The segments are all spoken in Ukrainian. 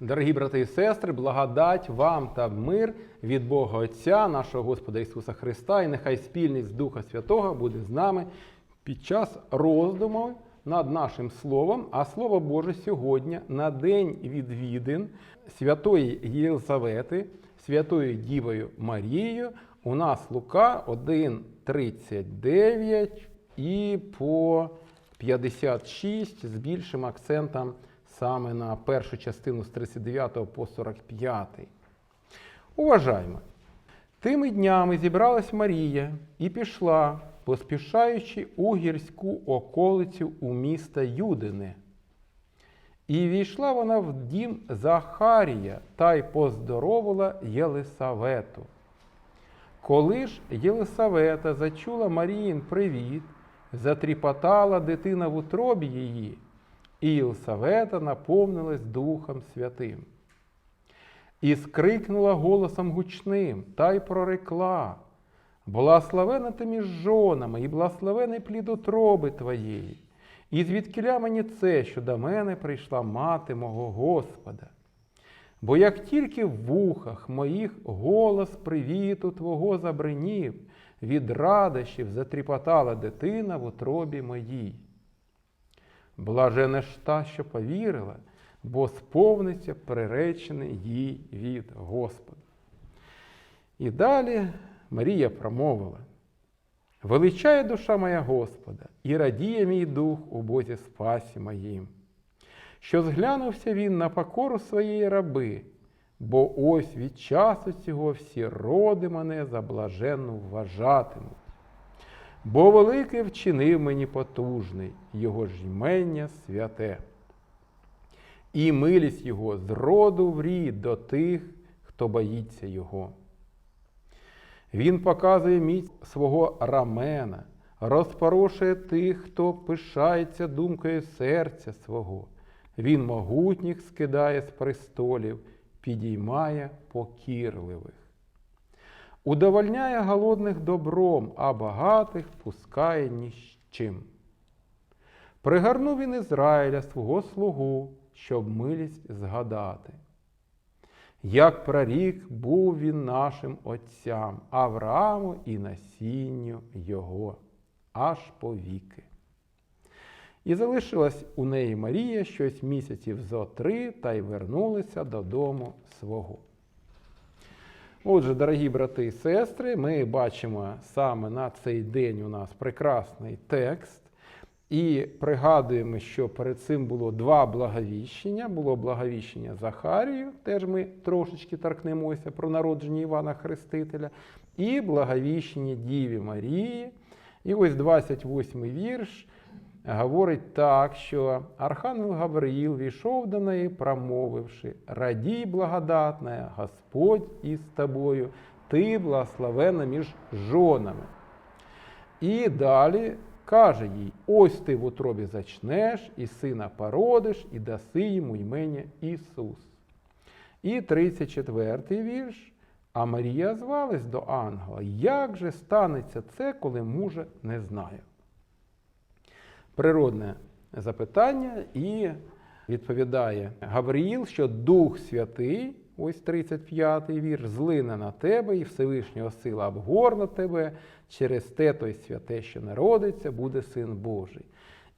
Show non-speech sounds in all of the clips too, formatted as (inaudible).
Дорогі брати і сестри, благодать вам та мир від Бога Отця, нашого Господа Ісуса Христа, і нехай спільність Духа Святого буде з нами під час роздуму над нашим Словом, а Слово Боже сьогодні на день відвідин Святої Єлизавети, Святою Дівою Марією. У нас Лука 1,39 і по 56 з більшим акцентом саме на першу частину з 39 по 45. Уважаємо. Тими днями зібралась Марія і пішла, поспішаючи у гірську околицю у міста Юдине. І війшла вона в дім Захарія та й поздоровила Єлисавету. Коли ж Єлисавета зачула Маріїн привіт, затріпотала дитина в утробі її, і Єлисавета наповнилась Духом Святим. І скрикнула голосом гучним та й прорекла: Благословена ти між жонами, і благословений плід утроби твоєї. І звідкиля мені це, що до мене прийшла мати мого Господа. Бо як тільки в вухах моїх голос привіту Твого забринів, від радощів затріпотала дитина в утробі моїй. Блажена ж та, що повірила, бо сповниться приречений їй від Господа. І далі Марія промовила: Величає душа моя Господа, і радіє мій дух у Бозі спасі моїм, що зглянувся він на покору своєї раби, бо ось від часу цього всі роди мене за блаженну вважатимуть. Бо великий вчинив мені потужний, його ж святе. І милість його з роду в рід до тих, хто боїться його. Він показує міць свого рамена, розпорошує тих, хто пишається думкою серця свого. Він могутніх скидає з престолів, підіймає покірливих. Удовольняє голодних добром, а багатих пускає ні з чим. Пригорнув він Ізраїля свого слугу, щоб милість згадати. Як прорік був він нашим отцям, Аврааму і насінню його, аж по віки. І залишилась у неї Марія щось місяців зо три та й вернулася додому свого. Отже, дорогі брати і сестри, ми бачимо саме на цей день у нас прекрасний текст. І пригадуємо, що перед цим було два благовіщення. Було благовіщення Захарію, теж ми трошечки торкнемося про народження Івана Хрестителя, і благовіщення Діві Марії. І ось 28 вірш говорить так, що Архангел Гавриїл війшов до неї, промовивши: Радій, благодатна, Господь із тобою, ти благословена між жонами. І далі каже їй: ось ти в утробі зачнеш, і сина породиш, і даси йому ймення Ісус. І 34-й вірш. А Марія звалась до ангела. Як же станеться це, коли мужа не знаю? Природне запитання, і відповідає Гавриїл, що Дух Святий, ось 35-й вірш, злине на тебе, і Всевишнього сила обгорне тебе, через те той святе, що народиться, буде син Божий.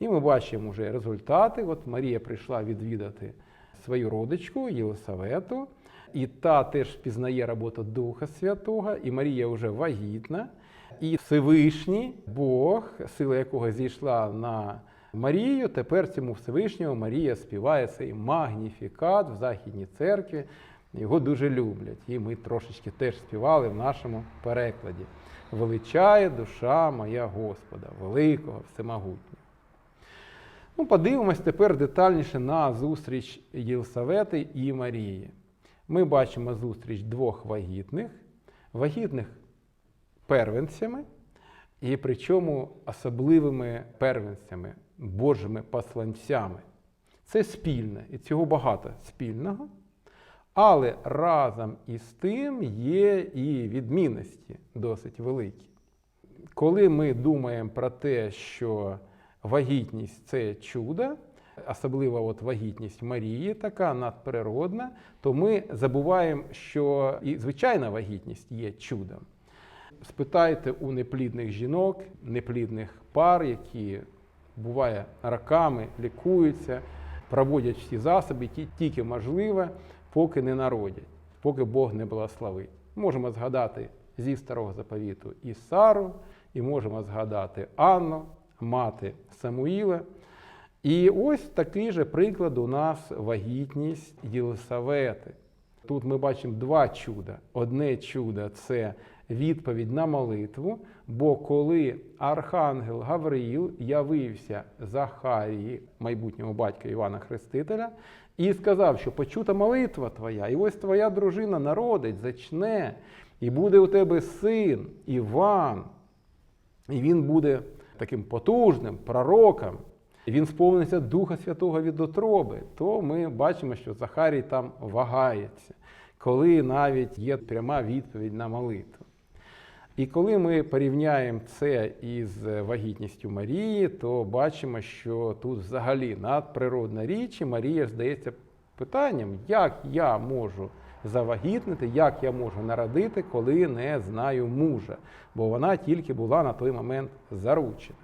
І ми бачимо вже результати. От Марія прийшла відвідати свою родичку Єлисавету, і та теж впізнає роботу Духа Святого, і Марія вже вагітна. І Всевишній Бог, сила якого зійшла на Марію, тепер цьому Всевишньому Марія співає цей магніфікат в Західній церкві. Його дуже люблять. І ми трошечки теж співали в нашому перекладі. Величає душа моя Господа, великого, всемогутнього. Ну, подивимось тепер детальніше на зустріч Єлисавети і Марії. Ми бачимо зустріч двох вагітних, вагітних первенцями, і причому особливими первенцями, Божими посланцями. Це спільне, і цього багато спільного. Але разом із тим є і відмінності досить великі. Коли ми думаємо про те, що вагітність це чудо, особливо от вагітність Марії, така надприродна, то ми забуваємо, що і звичайна вагітність є чудом. Спитайте у неплідних жінок, неплідних пар, які буває роками лікуються, проводять всі засоби, ті- тільки можливе, поки не народять, поки Бог не благословить. Можемо згадати зі старого заповіту і Сару, і можемо згадати Анну, мати Самуїла. І ось такий же приклад у нас вагітність Єлисавети. Тут ми бачимо два чуда. Одне чудо це відповідь на молитву, бо коли архангел Гавриїл явився Захарії, майбутньому батька Івана Хрестителя, і сказав, що почута молитва твоя, і ось твоя дружина народить, зачне, і буде у тебе син Іван, і він буде таким потужним пророком, і він сповниться Духа Святого від утроби, то ми бачимо, що Захарій там вагається, коли навіть є пряма відповідь на молитву. І коли ми порівняємо це із вагітністю Марії, то бачимо, що тут взагалі надприродна річ, і Марія здається питанням, як я можу завагітнити, як я можу народити, коли не знаю мужа, бо вона тільки була на той момент заручена.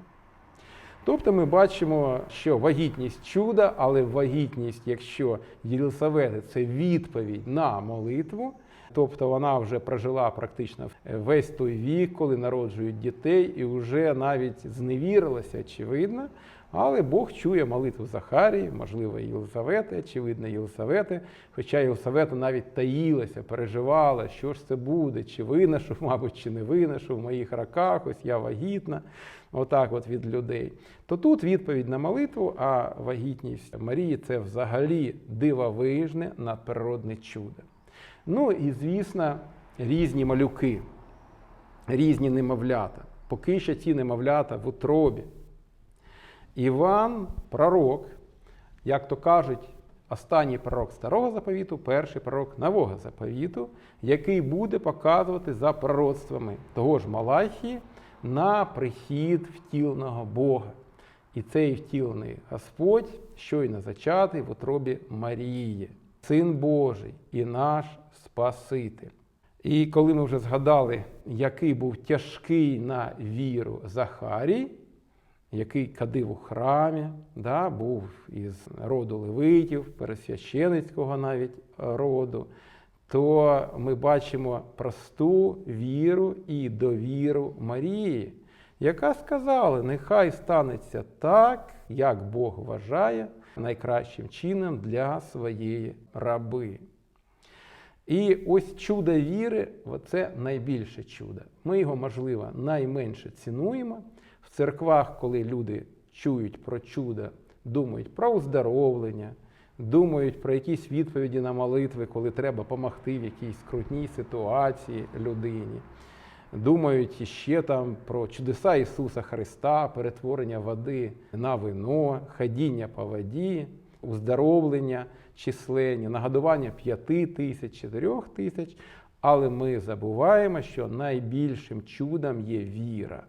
Тобто ми бачимо, що вагітність чуда, але вагітність, якщо Єлисавети це відповідь на молитву, тобто вона вже прожила практично весь той вік, коли народжують дітей, і вже навіть зневірилася, очевидно. Але Бог чує молитву Захарії, можливо, Єлисавети, очевидно, Єлисавети. Хоча Єлисавета навіть таїлася, переживала, що ж це буде, чи виношу, (laughs) мабуть, чи не виношу в моїх роках, ось я вагітна, отак от від людей. То тут відповідь на молитву, а вагітність Марії це взагалі дивовижне надприродне чудо. Ну і, звісно, різні малюки, різні немовлята. Поки що ці немовлята в утробі. Іван пророк, як то кажуть, останній пророк старого заповіту, перший пророк нового заповіту, який буде показувати за пророцтвами того ж Малахії на прихід втіленого Бога. І цей втілений Господь щойно зачатий в утробі Марії, Син Божий і наш Спаситель. І коли ми вже згадали, який був тяжкий на віру Захарій, який кадив у храмі, да, був із роду левитів, пересвященицького навіть роду, то ми бачимо просту віру і довіру Марії, яка сказала: нехай станеться так, як Бог вважає найкращим чином для своєї раби. І ось чудо віри це найбільше чудо. Ми його, можливо, найменше цінуємо. В церквах, коли люди чують про чудо, думають про оздоровлення, думають про якісь відповіді на молитви, коли треба допомогти в якійсь скрутній ситуації людині. Думають ще там про чудеса Ісуса Христа, перетворення води на вино, ходіння по воді, оздоровлення численні, нагодування п'яти тисяч, чотирьох тисяч. Але ми забуваємо, що найбільшим чудом є віра.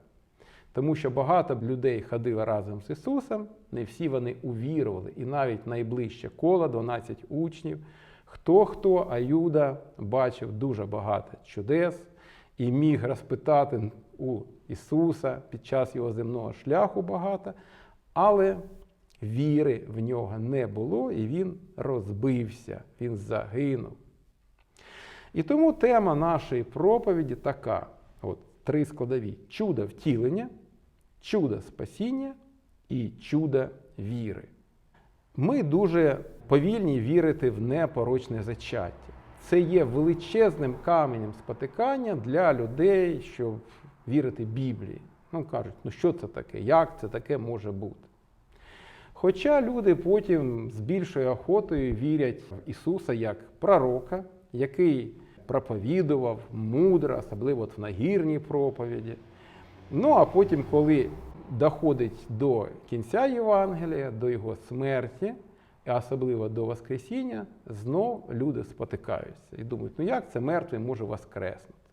Тому що багато людей ходили разом з Ісусом, не всі вони увірували. І навіть найближче коло, 12 учнів, хто хто, а Юда бачив дуже багато чудес і міг розпитати у Ісуса під час його земного шляху багато, але віри в нього не було, і він розбився, він загинув. І тому тема нашої проповіді така: от три складові: чудо втілення, чудо спасіння і чудо віри. Ми дуже повільні вірити в непорочне зачаття. Це є величезним каменем спотикання для людей, щоб вірити Біблії. Ну кажуть, ну що це таке? Як це таке може бути? Хоча люди потім з більшою охотою вірять в Ісуса як пророка, який проповідував мудро, особливо от в нагірній проповіді. Ну а потім, коли доходить до кінця Євангелія, до його смерті, а особливо до Воскресіння, знов люди спотикаються і думають, ну як це мертвий може воскреснути?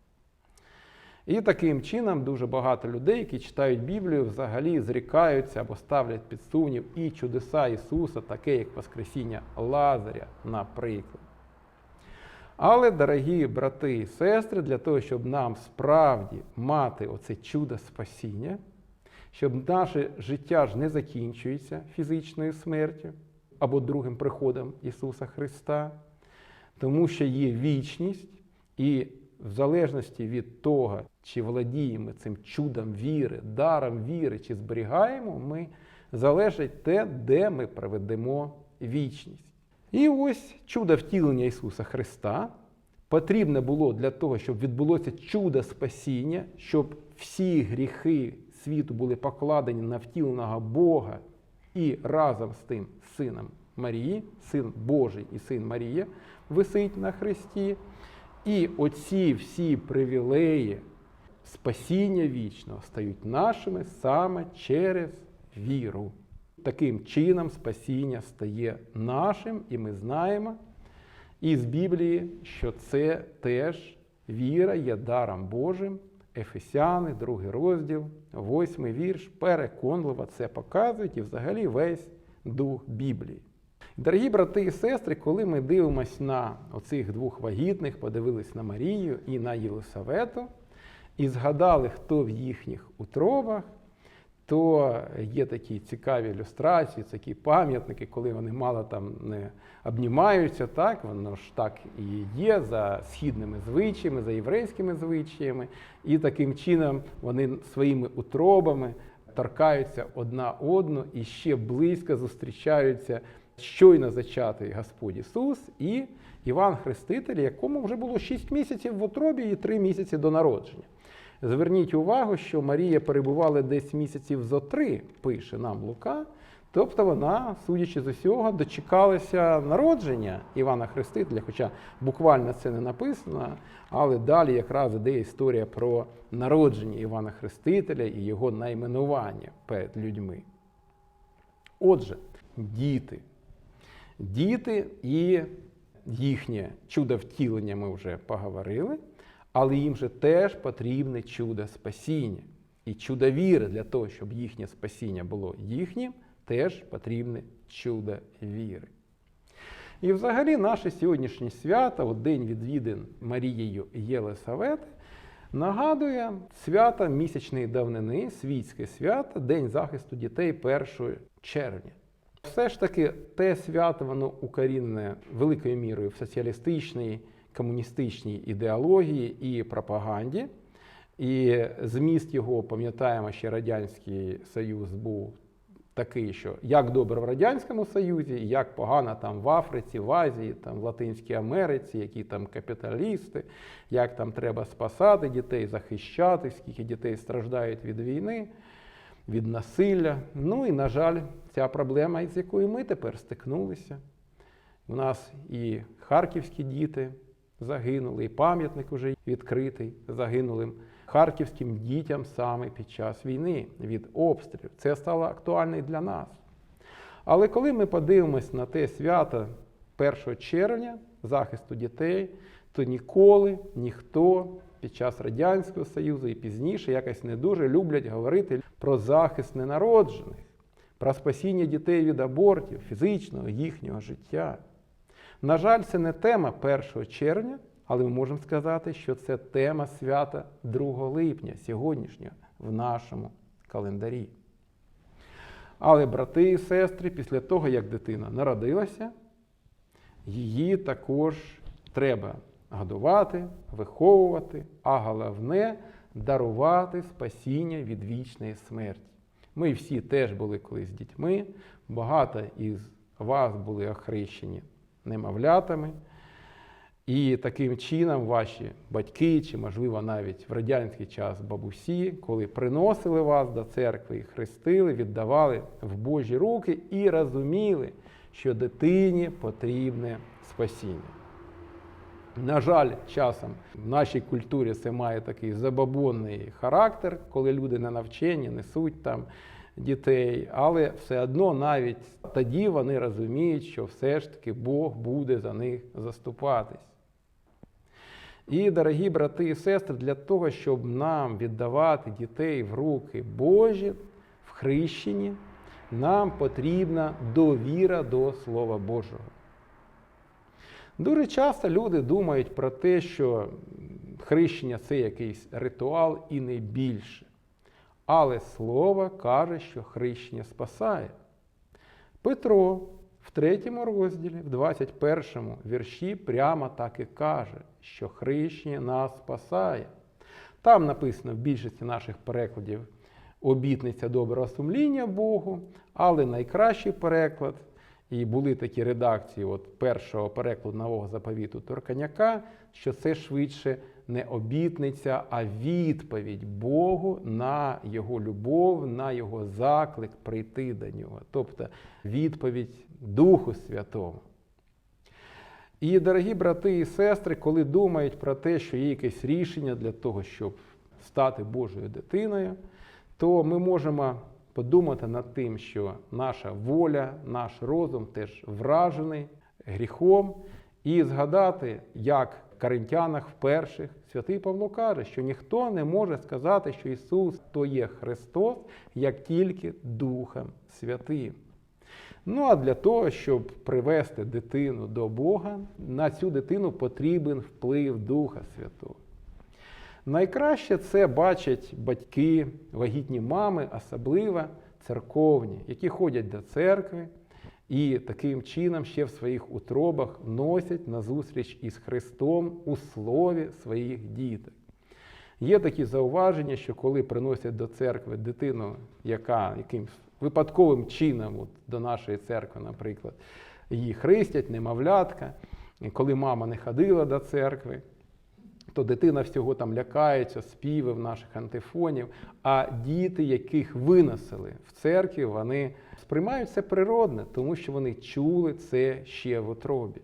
І таким чином дуже багато людей, які читають Біблію, взагалі зрікаються або ставлять під сумнів і чудеса Ісуса, таке як Воскресіння Лазаря, наприклад. Але, дорогі брати і сестри, для того, щоб нам справді мати оце чудо спасіння, щоб наше життя ж не закінчується фізичною смертю або другим приходом Ісуса Христа, тому що є вічність, і в залежності від того, чи володіємо цим чудом віри, даром віри, чи зберігаємо, ми залежить те, де ми проведемо вічність. І ось чудо втілення Ісуса Христа потрібне було для того, щоб відбулося чудо спасіння, щоб всі гріхи світу були покладені на втіленого Бога і разом з тим Сином Марії, Син Божий і Син Марія висить на Христі. І оці всі привілеї спасіння вічного стають нашими саме через віру. Таким чином спасіння стає нашим, і ми знаємо із Біблії, що це теж віра є даром Божим. Ефесяни, другий розділ, восьмий вірш, переконливо це показують і взагалі весь дух Біблії. Дорогі брати і сестри, коли ми дивимося на оцих двох вагітних, подивились на Марію і на Єлисавету, і згадали, хто в їхніх утробах, то є такі цікаві ілюстрації, такі пам'ятники, коли вони мало там не обнімаються, так? Воно ж так і є за східними звичаями, за єврейськими звичаями, і таким чином вони своїми утробами торкаються одна одну і ще близько зустрічаються щойно зачатий Господь Ісус і Іван Хреститель, якому вже було 6 місяців в утробі і 3 місяці до народження. Зверніть увагу, що Марія перебувала десь місяців зо три, пише нам Лука. Тобто вона, судячи з усього, дочекалася народження Івана Хрестителя, хоча буквально це не написано, але далі якраз іде історія про народження Івана Хрестителя і його найменування перед людьми. Отже, діти. Діти і їхнє чудо втілення ми вже поговорили, але їм же теж потрібне чудо спасіння. І чудо віри для того, щоб їхнє спасіння було їхнім, теж потрібне чудо віри. І взагалі наше сьогоднішнє свято, от День відвідин Марією Єлисавети, нагадує свято місячної давнини, світське свято, День захисту дітей 1 червня. Все ж таки, те свято воно укорінене великою мірою в соціалістичній, комуністичній ідеології і пропаганді. І зміст його, пам'ятаємо, ще Радянський Союз був такий, що як добре в Радянському Союзі, як погано там в Африці, в Азії, там в Латинській Америці, які там капіталісти, як там треба спасати дітей, захищати, скільки дітей страждають від війни від насилля. Ну і, на жаль, ця проблема, з якою ми тепер стикнулися. У нас і харківські діти загинули, і пам'ятник вже відкритий загинулим харківським дітям саме під час війни від обстрілів. Це стало актуально і для нас. Але коли ми подивимось на те свято 1 червня захисту дітей, то ніколи ніхто під час Радянського Союзу і пізніше якось не дуже люблять говорити про захист ненароджених, про спасіння дітей від абортів, фізичного їхнього життя. На жаль, це не тема 1 червня, але ми можемо сказати, що це тема свята 2 липня сьогоднішнього в нашому календарі. Але брати і сестри, після того, як дитина народилася, її також треба годувати, виховувати, а головне дарувати спасіння від вічної смерті. Ми всі теж були колись дітьми, багато із вас були охрещені немовлятами. І таким чином ваші батьки, чи, можливо, навіть в радянський час бабусі, коли приносили вас до церкви і хрестили, віддавали в Божі руки і розуміли, що дитині потрібне спасіння. На жаль, часом в нашій культурі це має такий забабонний характер, коли люди не навчені, несуть там дітей, але все одно навіть тоді вони розуміють, що все ж таки Бог буде за них заступатись. І, дорогі брати і сестри, для того, щоб нам віддавати дітей в руки Божі в хрещенні, нам потрібна довіра до Слова Божого. Дуже часто люди думають про те, що хрещення це якийсь ритуал і не більше. Але Слово каже, що хрещення спасає. Петро в третьому розділі, в 21 вірші, прямо так і каже, що хрещення нас спасає. Там написано в більшості наших перекладів обітниця доброго сумління Богу, але найкращий переклад, і були такі редакції от першого перекладу нового заповіту Торканяка, що це швидше не обітниця, а відповідь Богу на його любов, на його заклик прийти до нього. Тобто відповідь Духу Святому. І, дорогі брати і сестри, коли думають про те, що є якесь рішення для того, щоб стати Божою дитиною, то ми можемо подумати над тим, що наша воля, наш розум теж вражений гріхом, і згадати, як в Коринтянах перших святий Павло каже, що ніхто не може сказати, що Ісус то є Христос, як тільки Духом Святим. Ну а для того, щоб привести дитину до Бога, на цю дитину потрібен вплив Духа Святого. Найкраще це бачать батьки, вагітні мами, особливо церковні, які ходять до церкви і таким чином ще в своїх утробах носять на зустріч із Христом у слові своїх діток. Є такі зауваження, що коли приносять до церкви дитину, яка якимсь випадковим чином от, до нашої церкви, наприклад, її хрестять, немовлятка, коли мама не ходила до церкви, то дитина всього там лякається, співів наших антифонів, а діти, яких виносили в церкві, вони сприймають це природне, тому що вони чули це ще в утробі.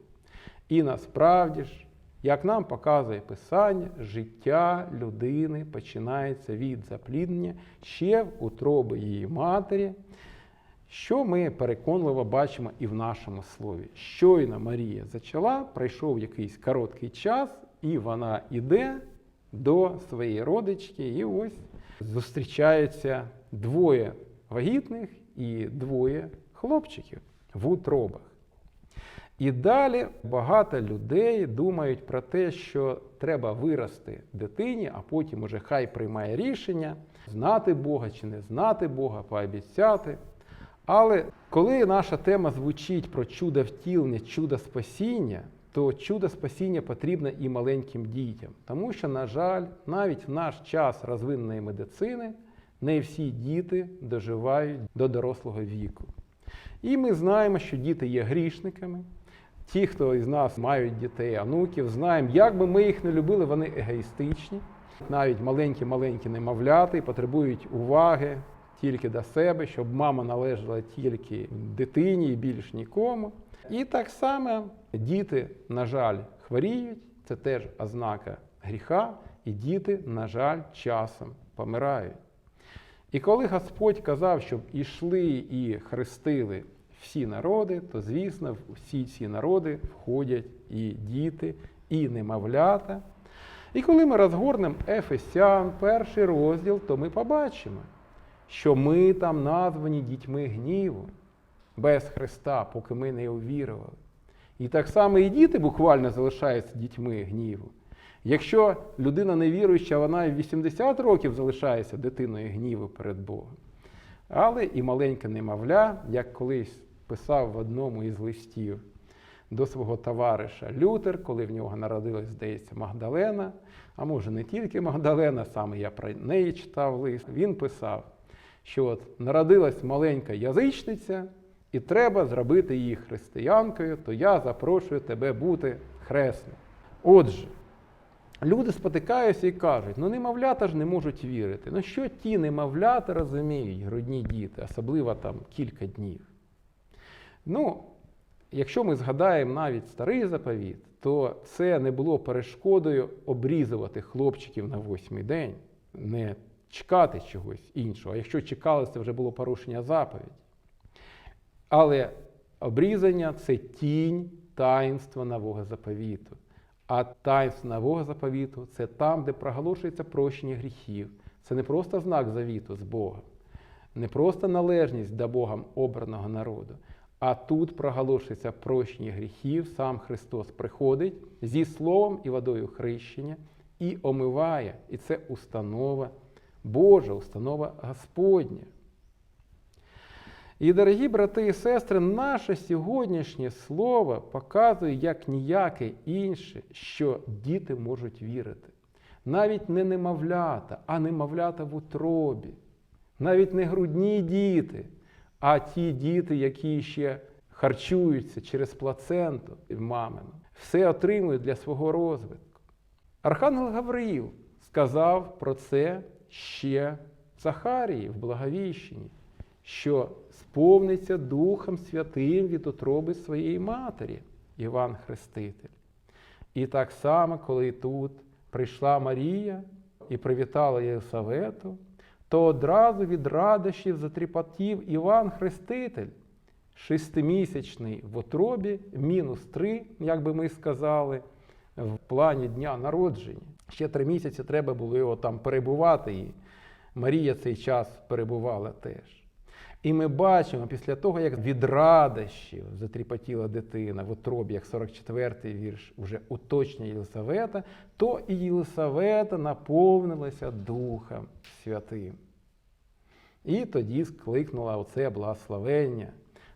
І насправді ж, як нам показує Писання, життя людини починається від запліднення ще в утроби її матері, що ми переконливо бачимо і в нашому слові. Щойно Марія зачала, пройшов якийсь короткий час, і вона йде до своєї родички, і ось зустрічаються двоє вагітних і двоє хлопчиків в утробах. І далі багато людей думають про те, що треба вирости дитині, а потім уже хай приймає рішення, знати Бога чи не знати Бога, пообіцяти. Але коли наша тема звучить про чудо втілення, чудо спасіння, то чудо спасіння потрібно і маленьким дітям. Тому що, на жаль, навіть в наш час розвиненої медицини не всі діти доживають до дорослого віку. І ми знаємо, що діти є грішниками. Ті, хто із нас мають дітей, онуків, знаємо, як би ми їх не любили, вони егоїстичні. Навіть маленькі-маленькі немовляти потребують уваги тільки до себе, щоб мама належала тільки дитині і більш нікому. І так само діти, на жаль, хворіють, це теж ознака гріха, і діти, на жаль, часом помирають. І коли Господь казав, щоб ішли і хрестили всі народи, то, звісно, в всі ці народи входять і діти, і немовлята. І коли ми розгорнемо Ефесян, перший розділ, то ми побачимо, що ми там названі дітьми гніву без Христа, поки ми не увірували. І так само і діти буквально залишаються дітьми гніву. Якщо людина невіруюча, вона в 80 років залишається дитиною гніву перед Богом. Але і маленьке немовля, як колись писав в одному із листів до свого товариша Лютер, коли в нього народилась, здається, Магдалена, а може не тільки Магдалена, саме я про неї читав лист, він писав, що от народилась маленька язичниця, і треба зробити її християнкою, то я запрошую тебе бути хресним. Отже, люди спотикаються і кажуть, ну немовлята ж не можуть вірити. Ну що ті немовлята розуміють, грудні діти, особливо там кілька днів. Ну, якщо ми згадаємо навіть старий заповіт, то це не було перешкодою обрізувати хлопчиків на восьмий день, не чекати чогось іншого. А якщо чекали, це вже було порушення заповіді. Але обрізання це тінь таїнства нового заповіту. А таїнство нового заповіту це там, де проголошується прощення гріхів. Це не просто знак завіту з Богом, не просто належність до Богом обраного народу, а тут проголошується прощення гріхів, сам Христос приходить зі Словом і водою хрещення і омиває. І це установа Божа, установа Господня. І, дорогі брати і сестри, наше сьогоднішнє слово показує як ніяке інше, що діти можуть вірити. Навіть не немовлята, а немовлята в утробі. Навіть не грудні діти, а ті діти, які ще харчуються через плаценту мамину, все отримують для свого розвитку. Архангел Гавриїл сказав про це ще Захарії в Благовіщенні, що сповниться Духом Святим від утроби своєї матері, Іван Хреститель. І так само, коли тут прийшла Марія і привітала Єлисавету, то одразу від радощів затріпотів Іван Хреститель, шестимісячний в утробі, мінус три, як би ми сказали, в плані дня народження. Ще три місяці треба було його там перебувати, і Марія цей час перебувала теж. І ми бачимо після того, як від радощів затріпотіла дитина в утробі, як 44-й вірш вже уточнює Єлисавета, то і Єлисавета наповнилася Духом Святим. І тоді скликнула оце благословення.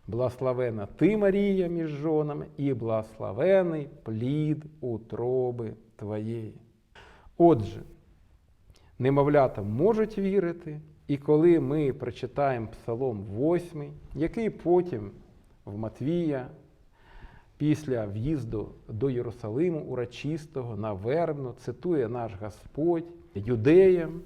Благословена ти, Марія, між жонами, і благословений плід утроби твоєї. Отже, немовлята можуть вірити, і коли ми прочитаємо Псалом 8, який потім в Матвія, після в'їзду до Єрусалиму урочистого на вербну, цитує наш Господь юдеям,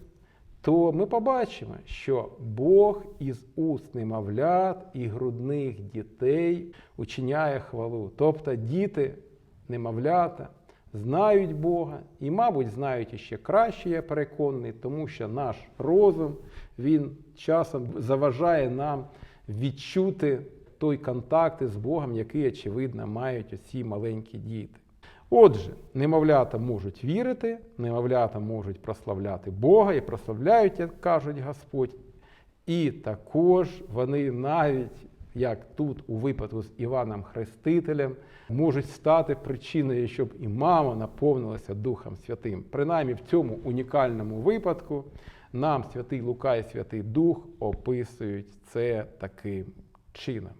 то ми побачимо, що Бог із уст немовлят і грудних дітей учиняє хвалу. Тобто діти, немовлята, знають Бога і, мабуть, знають іще краще, я переконаний, тому що наш розум він часом заважає нам відчути той контакт із Богом, який, очевидно, мають оці маленькі діти. Отже, немовлята можуть вірити, немовлята можуть прославляти Бога і прославляють, як кажуть Господь. І також вони навіть, як тут у випадку з Іваном Хрестителем, можуть стати причиною, щоб і мама наповнилася Духом Святим. Принаймні в цьому унікальному випадку нам святий Лука і Святий Дух описують це таким чином.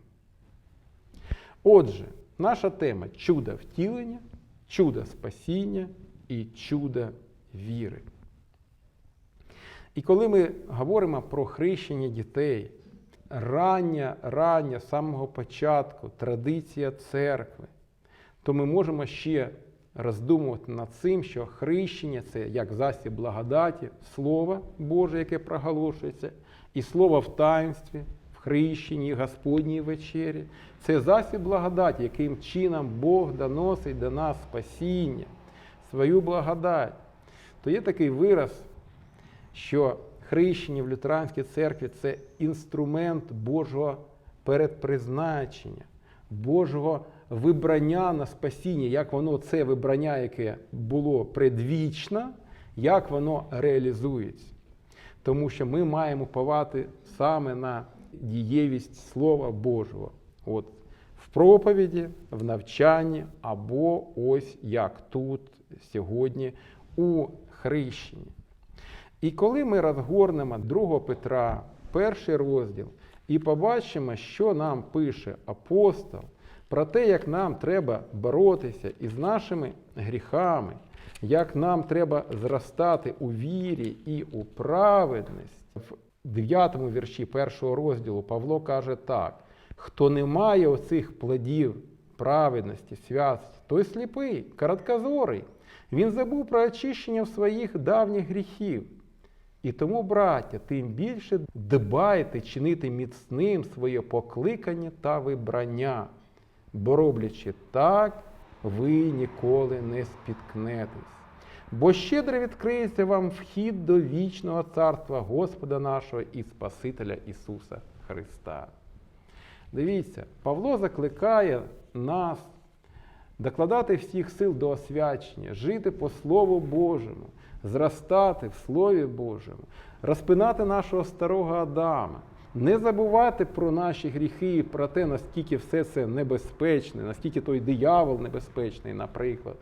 Отже, наша тема чудо втілення, чудо спасіння і чудо віри. І коли ми говоримо про хрещення дітей, рання, рання, з самого початку, традиція церкви, то ми можемо ще роздумувати над цим, що хрещення це як засіб благодаті, Слово Боже, яке проголошується, і слово в таїнстві, в хрещенні, Господній вечері. Це засіб благодаті, яким чином Бог доносить до нас спасіння, свою благодать. То є такий вираз, що хрещення в лютеранській церкві це інструмент Божого передпризначення, Божого вибрання на спасіння, як воно це вибрання, яке було предвічно, як воно реалізується. Тому що ми маємо повати саме на дієвість Слова Божого. От в проповіді, в навчанні, або ось як тут сьогодні у хрещенні. І коли ми розгорнемо 2 Петра, перший розділ, і побачимо, що нам пише апостол, про те, як нам треба боротися із нашими гріхами, як нам треба зростати у вірі і у праведності. В 9 вірші першого розділу Павло каже так: хто не має оцих плодів праведності, святості, той сліпий, короткозорий. Він забув про очищення своїх давніх гріхів. І тому, браття, тим більше дбайте чинити міцним своє покликання та вибрання, бо роблячи так, ви ніколи не спіткнетесь. Бо щедро відкриється вам вхід до вічного царства Господа нашого і Спасителя Ісуса Христа. Дивіться, Павло закликає нас докладати всіх сил до освячення, жити по Слову Божому, зростати в Слові Божому, розпинати нашого старого Адама, не забувати про наші гріхи, про те, наскільки все це небезпечне, наскільки той диявол небезпечний, наприклад.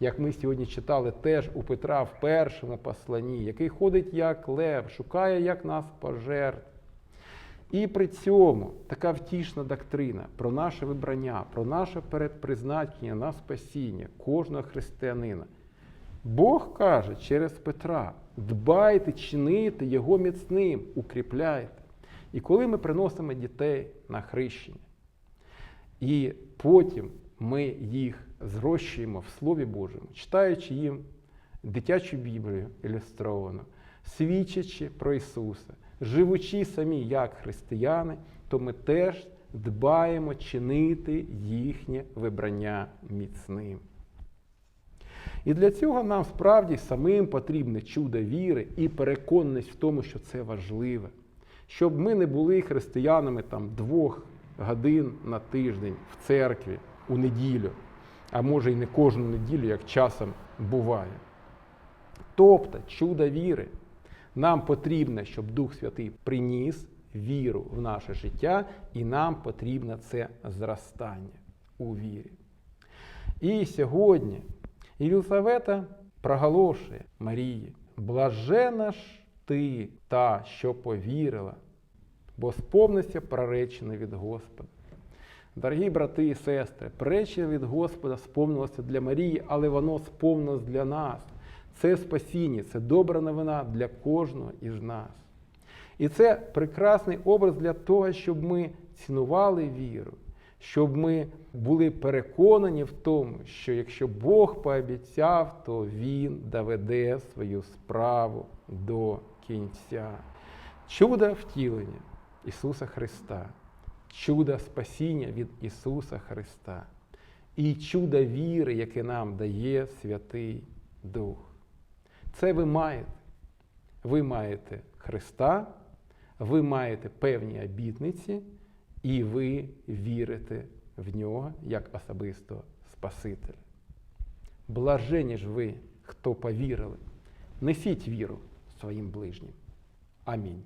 Як ми сьогодні читали теж у Петра в першому посланні, який ходить як лев, шукає, як нас пожертв. І при цьому така втішна доктрина про наше вибрання, про наше передпризначення на спасіння кожного християнина. Бог каже через Петра: дбайте, чинити його міцним, укріпляйте. І коли ми приносимо дітей на хрещення, і потім ми їх зрощуємо в Слові Божому, читаючи їм дитячу Біблію ілюстровану, свідчачи про Ісуса, живучи самі як християни, то ми теж дбаємо чинити їхнє вибрання міцним. І для цього нам справді самим потрібне чудо віри і переконаність в тому, що це важливе, щоб ми не були християнами там двох годин на тиждень в церкві у неділю, а може й не кожну неділю, як часом буває. Тобто, чудо віри, нам потрібно, щоб Дух Святий приніс віру в наше життя, і нам потрібно це зростання у вірі. І сьогодні Єлизавета проголошує Марії, блажена ж ти, та, що повірила, бо сповниться проречене від Господа. Дорогі брати і сестри, проречене від Господа сповнилося для Марії, але воно сповнилось для нас. Це спасіння, це добра новина для кожного із нас. І це прекрасний образ для того, щоб ми цінували віру, щоб ми були переконані в тому, що якщо Бог пообіцяв, то Він доведе свою справу до кінця. Чудо втілення Ісуса Христа, чудо спасіння від Ісуса Христа і чудо віри, яке нам дає Святий Дух. Це ви маєте. Ви маєте Христа, ви маєте певні обітниці, і ви вірите в нього як особистого Спасителя. Блажені ж ви, хто повірили, несіть віру своїм ближнім. Амінь.